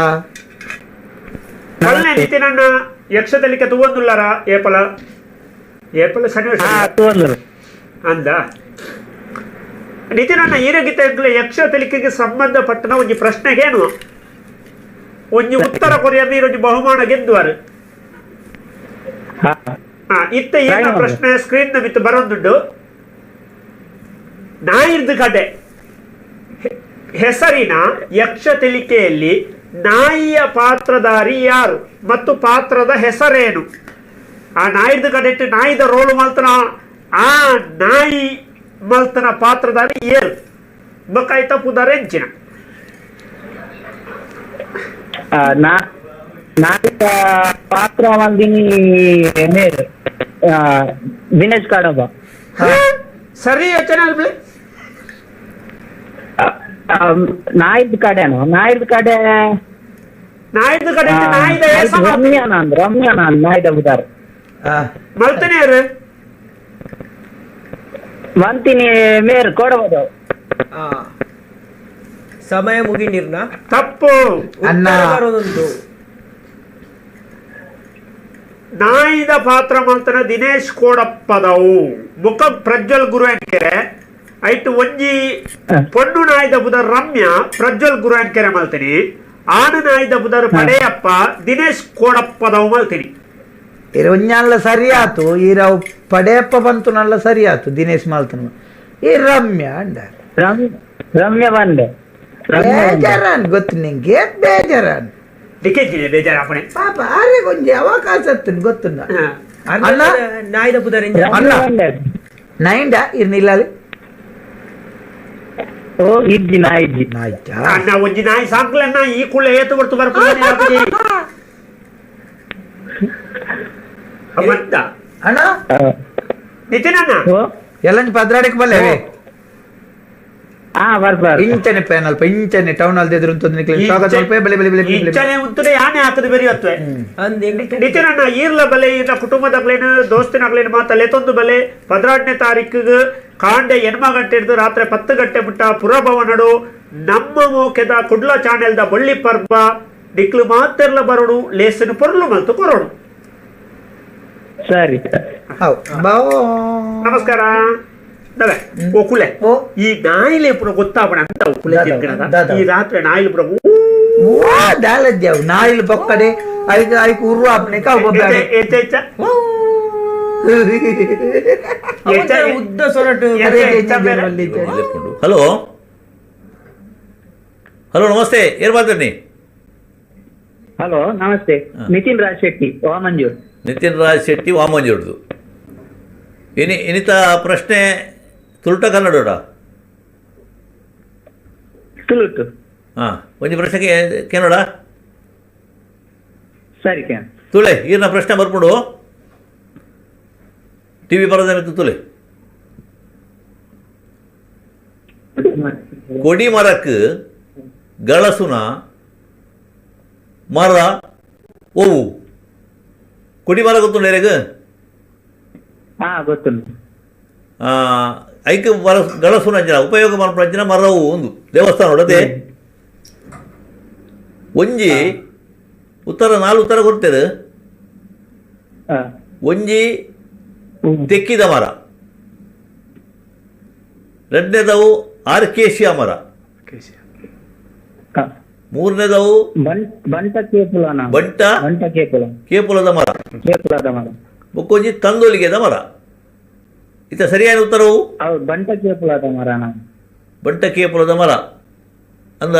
ಕಲ್ಲೆ ನಿತಿನ್ ಅಣ್ಣ ಯಕ್ಷದಲ್ಲಿಕ ತುವಂದುಲ್ಲಾರ ಏಪಲ? ಏಪಲ ಸನ್ನಿವೇಶ
ಹಾ ಅಂದ
ಅಂದ. ಅಣ್ಣ ಈರಗಿತ ಯಕ್ಷ ತಲಿಕೆಗೆ ಸಂಬಂಧಪಟ್ಟನ ಒಂಜಿ ಪ್ರಶ್ನೆಗೇನು ಒಂಜಿ ಉತ್ತರ ಕೊರಿಯಾದ ನೀರೊಂಜಿ ಬಹುಮಾನ ಗೆದ್ದುವರು ಆ, ಇತ್ತ ಏನ ಪ್ರಶ್ನೆ ಸ್ಕ್ರೀನ್ ಮಿತ್ತು ಬರೋದುಂಡು ನಾಯಿರ್ದು ಕಡೆ ಹೆಸರಿನ ಯಕ್ಷ ತಿಳಿಕೆಯಲ್ಲಿ ನಾಯಿಯ ಪಾತ್ರಧಾರಿ ಯಾರು ಮತ್ತು ಪಾತ್ರದ ಹೆಸರೇನು ಆ ನಾಯಿರ್ದು ಕಡೆ ನಾಯಿದ ರೋಲು ಮಲ್ತನ ಆ ನಾಯಿ ಮಲ್ತನ ಪಾತ್ರಧಾರಿ ಏರು ಬಕಾಯ್ತಪ್ಪುದಾರೆ ಪುದರ್ ಎಂಚಿನ
ಆ, ನಾ ನಾಟಕ ಪಾತ್ರ ಮಂದಿನಿ ಮೇರು ದಿನೇಶ್ ಕಾಡಬ್ಬ
ಸರಿ ಯೋಚನೆ ಅಲ್ಬಿ
ನಾಯಿದ್ ಕಡೆನು ನಾಯಿದ್ ಕಡೆ
ನಾಯ್ದ ಕಡೆ ನಾಯಿದ
ರಮ್ಯಾನ ಅಂದ್ರ ರಮ್ಯಾನ ನಾಯ್ದ ಬುದಾರ್
ಮಲ್ತನೆ ಯಾರು
ಮಂತಿನಿ ಮೇರ್ ಕೊಡಬಹುದು
ಸಮಯ ಮುಗಿನಿರ್ನ
ತಪ್ಪು.
ಅನ್ನ.
ಬರೋದೊಂದು.
ನಾಯಿದ ಪಾತ್ರ ಮಾಡ್ತಾನೆ ದಿನೇಶ್ ಕೋಡಪ್ಪದವು ಮುಖ ಪ್ರಜ್ವಲ್ ಗುರುವೆಂಕೆರೆ ಐಟು ಒಂಜಿ ಪೊಣ್ಣು ನಾಯ್ದ ಬುಧರ್ ರಮ್ಯ ಪ್ರಜ್ವಲ್ ಗುರುವೆಂಕೆರೆ ಮಾಡ್ತೀನಿ ಆನು ನಾಯ್ದ ಬುಧರ್ ಪಡೆಯಪ್ಪ ದಿನೇಶ್ ಕೋಡಪ್ಪದವು ಮಾಡ್ತೀನಿ
ಇರ ಒಂಜಾನ್ಲ ಸರಿ ಆತು ಈರ ಪಡೆಯಪ್ಪ ಬಂತು ನಲ್ಲ ಸರಿ ಆತು ದಿನೇಶ್ ಮಾಲ್ತನ. ಈ ರಮ್ಯ ಅಂಡ
ರಮ್ಯ ಬಂದೆ.
ಬೇಜಾರನ್ ಗೊತ್ತು ನಿಂಗೆ ಬೇಜಾರನ್
ಡಿಕೆಜಿನೆ ಬೇಜಾರಾಪಣೆ
ಪಾಪ ಆರೆ ಕೊಂಚ ಅವಕಾಶ ಇತ್ತು ಗೊತ್ತುಂಡ ಅಣ್ಣ
ನಾಯ್ದ ಬುಧರಿಂದ
ಅಣ್ಣ
ರಮ್ಯ ಬಂದೆ.
ನೈಂಡ ಇರ್ ನಿಲ್ಲಾలి
ಓ ಇಜ್ಜಿ ನಾ ಇಜ್ಜಿ
ನಾಯ್ತಾ
ಅಣ್ಣ ಒಂಜಿ ನಾಯಿ ಸಾಂಕ್ಲನ್ನ ಈ ಕುಳ್ಳ ಏತು ಬರ್ತು ಬರ್ಕೊಂಡು ಮತ್ತ
ಅಣ್ಣ
ನಿತಿನ್ ಅಣ್ಣ
ಓ
ಎಲ್ಲಂಚ ಪದ್ರಾಡಕ್ಕೆ ಬಲ್ಲೇವೆ
ಹಾ ಬರ್ಬಾರ್ದು
ಇಂಚನೆ ಅಲ್ಪ ಇಂಚನೆ ಟೌನ್ ಅಲ್ಲಿ ಎದುರು ಅಂತ ನಿಕ್ಲಿ ಸ್ವಾಗತ ಅಲ್ಪ ಬೆಲೆ ಬೆಲೆ ಬೆಲೆ
ಇಂಚನೆ ಉಂತದೆ ಯಾನೆ ಹಾಕದು ಬೆರಿ ಹೊತ್ವೆ ನಿತಿನ್ ಅಣ್ಣ ಈರ್ಲ ಬಲೆ ಇನ್ನ ಕುಟುಂಬದಾಗ್ಲೇನು ದೋಸ್ತಿನಾಗ್ಲೇನು ಮಾತ ಲೆತೊಂದು ಬಲೆ. ಪದ್ರಾಟನೇ ತಾರೀಕಿಗೆ ಕಾಂಡೆ ಎನ್ಮ ಗಂಟೆ ಹಿಡಿದು ರಾತ್ರಿ ಪತ್ತು ಗಂಟೆ ಮುಟ್ಟ ಪುರಭವನಡು ನಮ್ಮ ಮೋಕೆದ ಕುಡ್ಲ ಚಾನೆಲ್ದ ಬಳ್ಳಿ ಪರ್ಬ ನಿಕ್ಲು ಮಾತೆರ್ಲ ಬರೋಡು ಲೇಸನು ಪೊರ್ಲು ಮತ್ತು ಕೊರೋಡು
ಸರಿ.
ನಮಸ್ಕಾರ. ದವೆ ಓ ಕುಲೆ.
ಓ.
ಈ ನಾಯಿಲೆ ಪುರ ಗೊತ್ತಾವಣ ಅಂತ ಅವು ಕುಲೆ
ದಾದ,
ತಿರ್ಗಣದ.
ದಾದ.
ಈ ರಾತ್ರಿ ನಾಯಿಲೆ ಪುರ
ಓ ದಾಲದ್ಯಾವ್ ನಾಯಿಲ್ ಬೊಕ್ಕಡೆ. ಐಕ ಐಕ ಉರ್ರು ಆಪ್ನೆ ಕಾವು ಬೊಬ್ಬಾಡೆ
ಎಚ್ಚ ಎಚ್ಚ ಎಚ್ಚ
ಉದ್ದ ಸೊರಟು
ಅದೇ
ಎಚ್ಚ ಎಚ್ಚ ಬೇರೆ.
ಹಲೋ? ಹಲೋ ನಮಸ್ತೆ. ಏನು ಮಾತಾಡಿ
ಹಲೋ ನಮಸ್ತೆ. ನಿತಿನ್ ರಾಜ್ ಶೆಟ್ಟಿ ವಾಮಂಜೂರ್
ನಿತಿನ್ ರಾಜ್ ಶೆಟ್ಟಿ ವಾಮಂಜುಡ್ದು ಇನಿ ಇನಿತ ಪ್ರಶ್ನೆ ತುಳುಟ ಕನ್ನಡೋಡ
ತುಳುಟು
ಹಾಂ ಒಂದು ಪ್ರಶ್ನೆಗೆ ಕೇನೋಡ?
ಸರಿ ಕ್ಯಾನ್
ತುಳೆ ಈರ್ನ ಪ್ರಶ್ನೆ ಬರ್ಬಿಡು ಟಿ ವಿ ಬರೋದೇನಿತ್ತು ತುಳೆ ಕೊಡಿ ಮರಕ್ಕೆ ಗಳಸುನ ಮರ ಓವು ಕೊಡಿ ಮರ ಗೊತ್ತುಂಡು ಎರೆಗೆ
ಹಾಂ ಗೊತ್ತುಂಟು.
ಐಕ್ ವರ ಗಳಸುನ ರಂಜನ ಉಪಯೋಗ ಮಾಡ್ಪಂಚಿನ ಮರವು ಒಂದು ದೇವಸ್ಥಾನ ನೋಡದೆ ಒಂಜಿ ಉತ್ತರ ನಾಲ್ಕು ಉತ್ತರ
ಹಾ.
ಒಂಜಿ ತೆಕ್ಕಿದ ಮರ. ಎರಡನೇದವು ಆರ್ಕೇಶಿಯ ಮರ.
ಹಾ.
ಮೂರನೇದವು
ಬಂಟ ಕೇಪುಲನ?
ಬಂಟ
ಬಂಟ ಕೇಪುಲ.
ಕೇಪುಲದ ಮರ.
ಕೇಪುಲದ ಮರ.
ಬೊಕ್ಕೊಂಜಿ ತಂದೋಲಿಗೆದ ಮರ. ಇತ ಸರಿಯಾದ ಉತ್ತರವು?
ಬಂಟಕೇಪುಲದ ಬಂಟ ಕೇಪುಲದ ಮರ ಬಂಟಕೇಪುಲದ
ಬಂಟ ಮರ. ಅಂದ?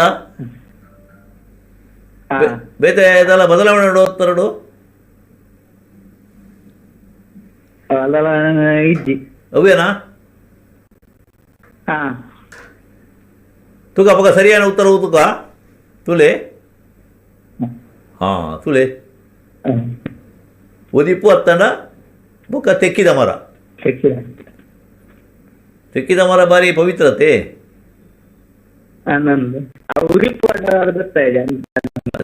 ಬೇತ ಇದೆಲ್ಲ ಬದಲಾವಣೆ ನೋಡು. ಉತ್ತರಡು
ಇಜ್ಜಿ.
ಅವೇನಾ ತುಕ ಪಕ್ಕ ಸರಿಯಾದ ಉತ್ತರವು ತುಕ? ತುಲೆ? ಹಾ ತುಲೆ. ಒದಿಪು ಹತ್ತಂಡ ಬೊಕ್ಕ ತೆಕ್ಕಿದ ಮರ. ತೆಕ್ಕಿದ ಮರ ಬಾರಿ ಪವಿತ್ರತೆ
ಹನ್ನೊಂದು ಆ ಉರಿಪು ಅಡ್ಡ ಗೊತ್ತಾ ಇದೆ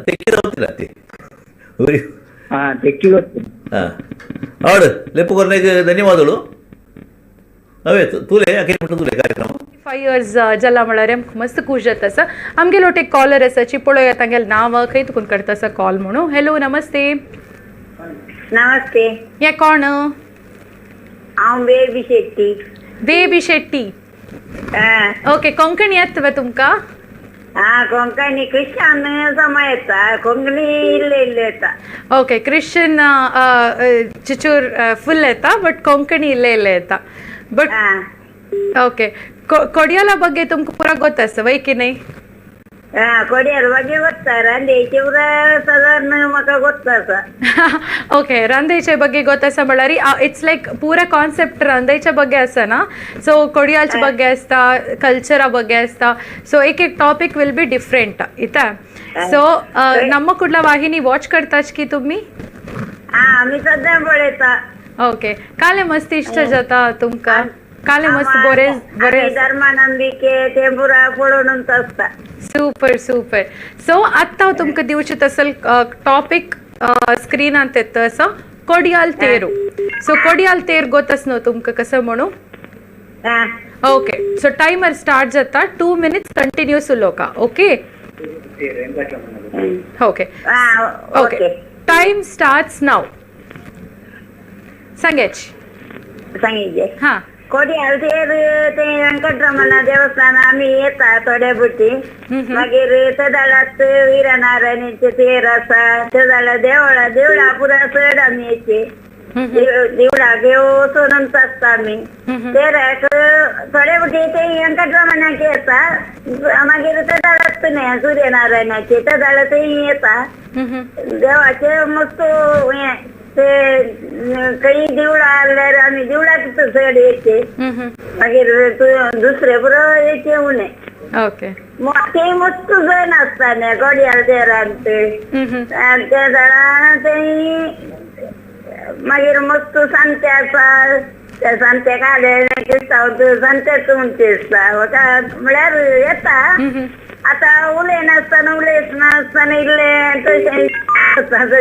ತೆಕ್ಕಿದ ಗೊತ್ತಿಲ್ಲ ಅತ್ತೆ ಉರಿ
ಹಾ ತೆಕ್ಕಿ ಗೊತ್ತು
ಹಾಂ ಆಡು ಲೆಪ್ಪು ಕೊರ್ನೆಗೆ ಧನ್ಯವಾದಗಳು ಅವೇ ತು- तुले अखेर म्हणतो तुले कार्यक्रम
फाईव्ह इयर्स जल्ला म्हळ्यार आमकां मस्त खूश जाता आसा आमगे लोट एक कॉलर आसा चिपळो येता गेल नांव खंय तुकून करता आसा कॉल म्हणू हॅलो नमस्ते
नमस्ते
हे कोण
हांव baby Shetty
baby Shetty okay Konkan येतव तुमकां
आ कोंकणी क्रिश्चन समा येता कोंकणी इल्ले इल्ले येता
ओके क्रिश्चन चिचूर फुल येता बट कोंकणी इल्ले इल्ले येता
बट
ओके कोडियाला ಬಗ್ಗೆ
तुमकां पुरा ಗೊತ್ತ ಆಸ್ತವ ಏಕೆ ನೈ म्हाका ಗೊತ್ತಾ आसा
ओके रांदेचे ಬಗ್ಗೆ ಗೊತ್ತಾಸ म्हळ्यार इट्स लायक पुरा कॉन्सेप्ट रांदेच्या ಬಗ್ಗೆ आसना सो कोडियालच्या ಬಗ್ಗೆ आसता कल्चरा ಬಗ್ಗೆ आसता सो एक एक टॉपिक विल बी डिफरंट इता सो ನಮ್ಮ कुठला वाहिनी वॉच करताच की तुम्ही
हा आम्ही सध्या पळयता
ओके काले मस्त इश्ट जाता तुमकां કાલે મસ્ત બોરે
બોરે ધર્મા નંબિકે ટેમ્પુરા ફોડોનું ಸೂಪರ್
ಸೂಪರ್ ಸೊ ಅತ್ತ ತುಮಕ ದಿವಸ ತಸಲ್ ಟಾಪಿಕ್ ಸ್ಕ್ರೀನ್ ಅಂತ ತಸ ಕೊಡಿಯಾಲ್ ತೇರು. ಸೊ ಕೊಡಿಯಾಲ್ ತೇರ್ ಗೊತ್ತಸ್ ನೋ ತುಮಕ ಕಸ ಮಣು ಓಕೆ ಸೊ
ಟೈಮರ್
ಸ್ಟಾರ್ಟ್ ಜತ್ತ two minutes continuous ಉಲೋಕ okay okay okay time starts
now
Sangesh? ಹಾ. स्टार्ट्स नाव ಸಂಗೇಚ್
ಸಂಗೀಗೆ
ಹಾ
कोडी हळदीर ते व्यंकटरमण देवस्थान आम्ही येता थोडे बुटी मागीर ते झाडात वीरनारायणीचे तेर आसा ते झाडात देवळा देवळा पुरा चड आमी येचे देवळा घेवसूनच आसता आमी तेराक थोडे बुटी ते व्यंकटरमणाचे येता मागीर ते झाडात न्ही सूर्यनारायणाचे ते झाडात येता देवाचे मस्त हे ते काही देवळा आले आणि दिवडा तिथं सड येते. मागीर तु- दुसरे बरो येते उणे
ओके.
मग ते मस्त जण असताना गोड्यार देरान ते आणि त्या झाडान ते मागीर मस्त सांगते आसा संते घाले दिसता संते तुमचेसता म्हळ्यार येता. आतां उलयनासतना उलयनासतना इल्लें तशें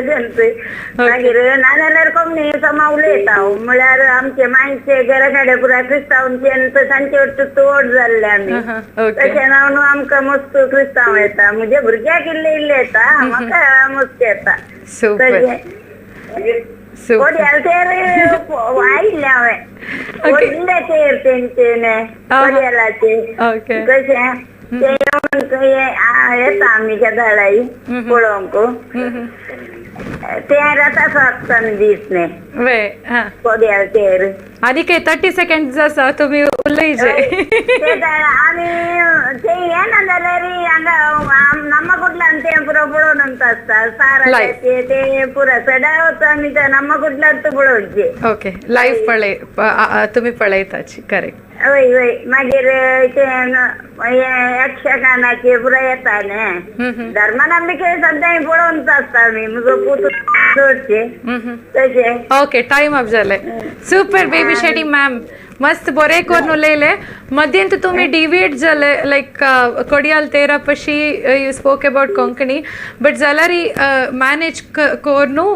जंतू मागीर ना कोंकणी समा उलयता हांव म्हळ्यार आमचे माणशे घरा खाडेपुरा क्रिस्तांवचे तसांचे तोड जाल्ले आमी तशें जावन आमकां मस्त क्रिस्तांव येता. म्हजे भुरग्याक इल्ले इल्ले येता. म्हाका मस्त येता. तशें So ഒരു ആൾക്കാര് വായില്ല അവൻ ഒന്നിന്റെ हांगा आम- ನಮ್ಮ ಕುಡ್ಲಾನ್ ते पुरो पळोवनच आसता
Live.
साराचे ते पुरा सडा वता आमी ते ನಮ್ಮ कुड्लांत पळोवचे
ओके लाईव्ह पळय प- आ- आ- तुम्ही पळयताची करेक्ट
वय वय मागीर ते न- हे यक्षगानाचे पुरो येता न्ही धर्मनंबिके सद्या पळोवनच आसता आमी म्हजो पूत चडशे तशें
ओके टाइम अप झाले सुपर बेबी शेटी मॅम मस्त बरे करून उलयले मध्यंत तुम्ही डिवेट जाले लायक कोडियाल तेरा पशी you spoke about Konkani but जाल्यार manage कोरनू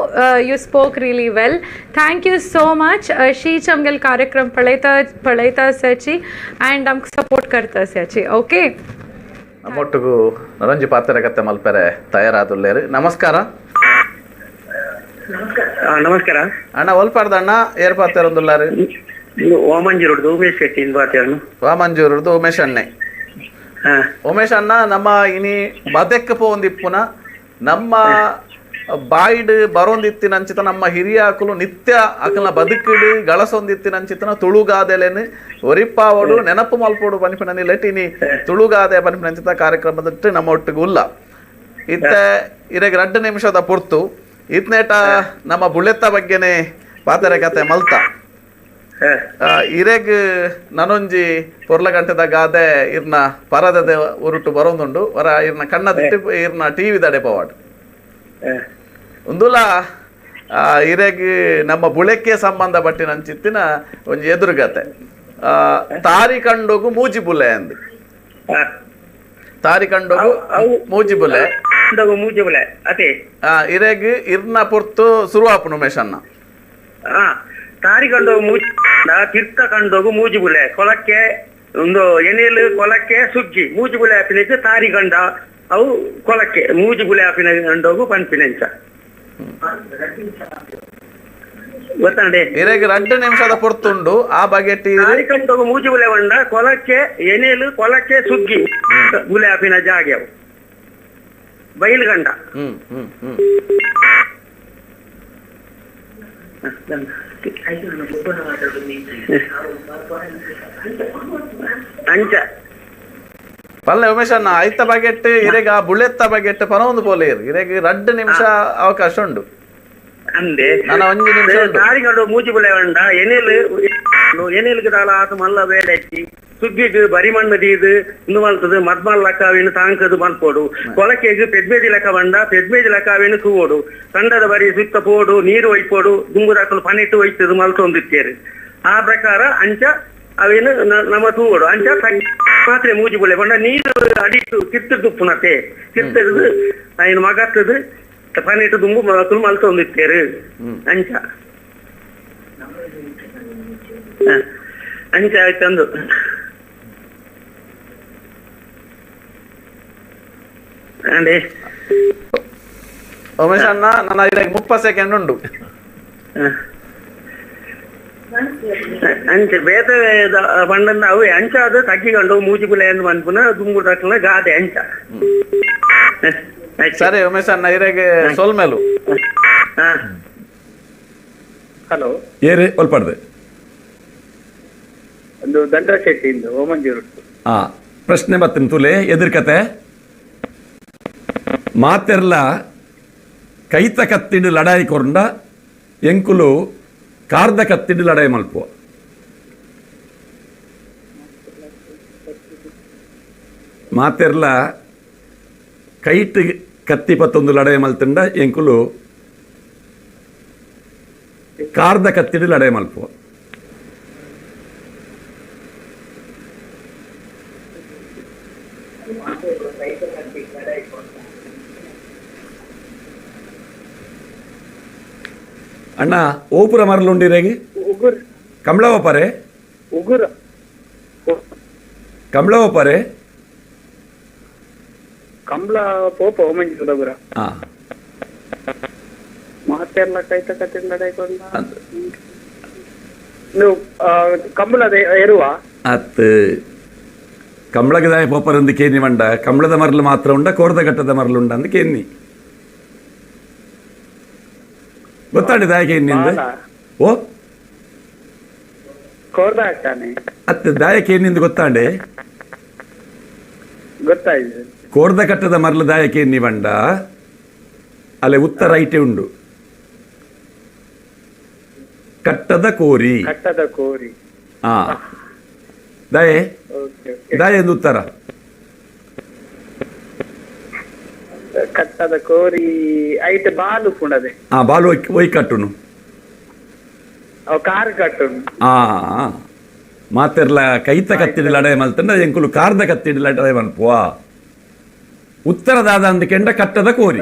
you spoke really well thank you so much शीच आमगेल कार्यक्रम पळयता पळयता आसाची अँड आमकां सपोर्ट करता आसाची ओके
ನಮ್ಮೊಟ್ಟಿಗೂ ನರಂಜಿ ಪಾತ್ರಕತೆ ಮಲ್ಪೆರೆ ತಯಾರಾದುಲ್ಲೇರು ನಮಸ್ಕಾರ
ನಮಸ್ಕಾರ
ಅಣ್ಣ ಒಲ್ಪಾರ್ದ ಅಣ್ಣ ಏರ್
ಉಮೇಶ್ ಶೆಟ್ಟಿ ಬಾತಿಯನ್ನು
ವಾಮಂಜೂರದು ಉಮೇಶ್ ಅಣ್ಣೆ. ಉಮೇಶ್ ಅಣ್ಣ ನಮ್ಮ ಇನಿ ಬದೆಕ್ಕ ಪೋಂದಿಪ್ಪುನ ನಮ್ಮ ಬಾಯಿಡ್ ಬರೋಂದಿತ್ತಿನಂಚಿತ ನಮ್ಮ ಹಿರಿಯ ಅಕಲು ನಿತ್ಯ ಅಕಲ್ನ ಬದುಕಿಡು ಗಳಸೊಂದಿತ್ತಿನಂಚಿತನ ತುಳುಗಾದೆಲೆನ್ ಒರಿಪ್ಪಾವಡು ನೆನಪು ಮಲ್ಪೋಡು ಪನಿಪಿನ ಲೆಟಿನಿ ತುಳುಗಾದೆ ಬನ್ಪಿನಂಚಿತ ಕಾರ್ಯಕ್ರಮದಟ್ಟು ನಮ್ಮ ಒಟ್ಟಿಗೆ ಉಲ್ಲ. ಇತ್ತೆ ಇರೆಗ್ ಎರಡು ನಿಮಿಷದ ಪುರ್ತು. ಇತ್ನೇಟ ನಮ್ಮ ಬುಳೆತ್ತ ಬಗ್ಗೆನೆ ಪಾತೆರೆ ಕತೆ ಮಲ್ತ. ಇರೆಗ್ ನನೊಂಜಿ ಪೊರ್ಲ ಗಂಟೆದ ಗಾದೆ ಇರ್ನ ಪರದದೆ ಉರುಟು ಬರೋಂದುಂಡು. ವರ ಇರ್ನ ಕಣ್ಣ ಕಣ್ಣದಿಟ್ಟು ಇರ್ನ ಟಿವಿ ದಡೆ ಪವಾಡ್. ಉಂದುಲ ಆ, ಇರೆಗ್ ನಮ್ಮ ಬುಳೆಕ್ಕೆ ಸಂಬಂಧ ಪಟ್ಟಿನಂಚಿತ್ತಿನ ಒಂಜಿ ಎದುರುಗತೆ. ಆ, ತಾರಿ ಕಂಡೋಗು ಮೂಜಿ ಬುಲೆ ಅಂದು. ತಾರಿ ಕಂಡೋಗು ಮೂಜಿ ಬುಲೆ.
ಅದೇ
ಆ, ಇರೆಗ್ ಇರ್ನ ಪೊರ್ತು ಸುರುವಾಪು ಉಮೇಶ್
ತಾರಿ ಕಂಡೋಗು ಮೂಜಿ ತೀರ್ಥ ಕಂಡೋಗು ಮೂಜಿಬುಲೆ ಕೊಲಕ್ಕೆ ಒಂದು ಎಣ್ಣೆಲು ಕೊಲಕ್ಕೆ ಸುಗ್ಗಿ. ಮೂಜಿಬುಲೆ ಆಪಿನಂಚ ತಾರಿ ಗಂಡ ಅವು ಕೊಲಕ್ಕೆ ಮೂಜಿಬುಲೆ ಆಪಿನ ಕಂಡೋಗು ಪನ್ಪಿನಂಚ ಗೊತ್ತಾಂಡೆ
ಇರೆಗ್ ನಿಮಿಷದ ಪೊರ್ತುಂಡು. ಆ ಬಗೆಟ್
ತಾರಿ ಕಂಡೋಗು ಮೂಜಿಬುಲೆ ಬಂಡ ಕೊಲಕ್ಕೆ ಎಣ್ಣೆಲು ಕೊಲಕ್ಕೆ ಸುಗ್ಗಿ. ಬುಲೆ ಆಪಿನ ಜಾಗೆ ಅವು. ಬೈಲ್ಗಂಡ
ಹ್ಮ್ ಹ್ಮ್ ಹ್ಮ್. ಪಲ್ಲೆ ಉಮೇಶ ಐತ ಬಗೆಟ್ ಇರೆಗ ಬುಳೆತ್ತ ಬಗೆಟ್ ಪನೊಂದು ಪೋಲೆ ಇರ್ ಇರೆಗ್ ರಡ್ಡು ನಿಮಿಷ ಅವಕಾಶ ಉಂಡು.
ಅಂದೆ.
ನನ್ನ ಒಂಜಿ ನಿಮಿಷ ಉಂಡು
ಮೂಜಿ ಬುಲೆ ಉಂಡ ಎನೆಲ್ ಎನೆಲ್ಗೆ ದಾಲ ಆತ ಮಲ್ಲ ಬೇಡಚ್ಚಿ ಸುಗ್ಗಿಗ್ ಬರಿಮಣ್ಣದಿ ಇದು ಇನ್ನು ಮಲ್ತದು ಮದ್ಮಾಲ್ ಲಕ್ಕಾವೇನು ತಾಂಕದು ಮಲ್ಪೋಡು. ಕೊಳಕೆಗ್ ಪೆದ್ಮೇದಿ ಲೆಕ್ಕ ಬಂಡ ಪೆದ್ಮೇದಿ ಲೆಕ್ಕಾವೇನು ತೂವೋಡು. ತಂಡದ ಬರಿ ಸುತ್ತ ಪೋಡು ನೀರು ಒಯ್ಪೋಡು ದುಂಗುದಾಕಲು ಪನೆಟ್ಟು ಒಯ್ತದು ಮಲ್ತೊಂದಿತ್ತೇರಿ ಆ ಪ್ರಕಾರ ಅಂಚ ಅವೇನು ನಮ್ಮ ತೂಗೋಡು ಅಂಚ ಮಾತ್ರ ಮೂಜಿ ಬುಳೆ ಬಂಡ ನೀರು ಅಡಿಟ್ಟು ಕಿತ್ತು ಪುನತೆ ಕಿತ್ತದು ಏನು ಮಗತ್ತದು ಪನೆಟ್ಟು ದುಂಬು ಮಲ್ತು ಮಲ್ತೊಂದಿತ್ತೇರಿ ಅಂಚ. ಅಂಚ ಆಯ್ತಂದು. ಅಂడి
ಉಮೇಶ್ ಅಣ್ಣ ನನ್ನ ಇರೆಗ್ ಮುಪ್ಪ ಸೆಕೆಂಡ್ ಉಂಡು
ಅಂಚೆ ಬೇತೆ ಪಂಡನ್ನ ಅವು ಅಂಚ ಅದು ತಗ್ಗಿಕೊಂಡು ಮೂಜಿಗುಲ ಎಂದು ಬಂದ್ಪುನ ದುಂಬು ತಕ್ಷಣ ಗಾದೆ ಅಂಚ
ಸರಿ ಉಮೇಶ್ ಅಣ್ಣ ಇರೆಗೆ ಸೊಲ್ಮೆಲು
ಹಲೋ
ಏರೆ ಒಲ್ಪಡ್ದೆ
ಒಂದು ದಂಡ ಶೆಟ್ಟಿಯಿಂದ ಓಮಂಜೂರು
ಆ ಪ್ರಶ್ನೆ ಬತ್ತಿನ ತುಲೆ ಎದುರ್ಕತೆ ಮಾತೆರ್ಲ ಕೈತ ಕತ್ತಿಡು ಲಡಾಯಿ ಕೊಂಡ ಎಂಕುಲು ಕಾರ್ದ ಕತ್ತಿಡು ಲಡಾಯಿ ಮಲ್ಪುವ ಮಾತೆರ್ಲ ಕೈಟ್ ಕತ್ತಿ ಪತ್ತೊಂದು ಲಡಾಯಿ ಮಲ್ತಂಡ ಎಂಕುಲು ಕಾರ್ದ ಕತ್ತಿಡು ಲಡಾಯಿ ಮಲ್ಪುವ ಅಣ್ಣ ಓಪುರ ಮರಲುಂಡಿರೇಗಿ
ಉಗುರ್
ಕಮಳವ ಪರೆ
ಉಗುರ
ಕಮಳವ ಪರೆ
ಕಂಬಳ ಪೋಪ ಓಮಂಜೂರು ಉಗುರ
ಆ
ಮಹತ್ತೆಲ್ಲ ಕೈತ ಕತ್ತಿಂದ ಡೈಕೊಂಡ
ಅಂತ
ನೀವು ಕಂಬಳದ ಎರುವ
ಅತ್ ಕಮಳಗದಾಯ ಪೋಪರಂದು ಕೇನಿ ಮಂಡ ಕಮಳದ ಮರಲು ಮಾತ್ರ ಉಂಡ ಕೋರ್ದ ಘಟ್ಟದ ಮರಲು ಉಂಡ ಅಂದ್ ಕೇನಿ ಗೊತ್ತಾಡಿ ದಾಯ ಕೇನಿಂದ ಓ?
ಕೋರ್ದ ಹಾಕ್ತಾನೆ.
ಅತ್ ದಾಯ ಕೇನಿಂದ ಗೊತ್ತಾಂಡೆ?
ಗೊತ್ತಾಯ್ತು.
ಕೋರ್ದ ಕಟ್ಟದ ಮರಲು ದಾಯ ಕೇನಿ ಬಂಡ ಅಲ್ಲೇ ಉತ್ತರ ಐಟೆ ಉಂಡು. ಕಟ್ಟದ ಕೋರಿ.
ಕಟ್ಟದ ಕೋರಿ.
ಆ ದಯೆ?
ಓಕೆ.
ದಯೆ ಎಂದು ಉತ್ತರ.
ಕಟ್ಟದ ಕೋರಿ ಐಟ್ ಬಾಲು ಪುಣದೆ.
ಆ ಬಾಲು ಒಯ್- ಒಯ್ ಕಟ್ಟುನು
ಅವ ಕಾರ್ ಕಟ್ಟುನು.
ಆ ಮಾತೆರ್ಲ ಕೈತ ಕತ್ತಿಡಿ ಲಡಾಯಿ ಮಲ್ತಂಡ ಎಂಕುಲು ಕಾರ್ದ ಕತ್ತಿಡಿ ಲಡಾಯಿ ಮನ್ಪುವ ಉತ್ತರದಾದ ಅಂದಕೆಂಡ ಕಟ್ಟದ ಕೋರಿ.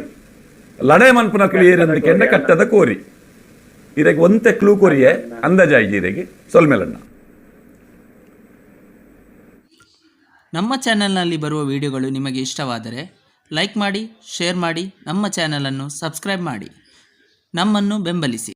ಲಡಾಯಿ ಮಲ್ಪುನಕುಲು ಅಂದ ಅಂದಕೆಂಡ ಕಟ್ಟದ ಕೋರಿ. ಇರೆಗೆ ಒಂತೆ ಕ್ಲೂ ಕೊರಿಯೆ ಅಂದಾಜಾಯ್ಜಿ ಇರೆಗೆ ಸೊಲ್ಮೆಲಣ್ಣ
ನಮ್ಮ ಚಾನೆಲ್ನಲ್ಲಿ ಬರುವ ವಿಡಿಯೋಗಳು ನಿಮಗೆ ಇಷ್ಟವಾದರೆ ಲೈಕ್ ಮಾಡಿ ಶೇರ್ ಮಾಡಿ ನಮ್ಮ ಚಾನಲನ್ನು ಸಬ್ಸ್ಕ್ರೈಬ್ ಮಾಡಿ. ನಮ್ಮನ್ನು ಬೆಂಬಲಿಸಿ.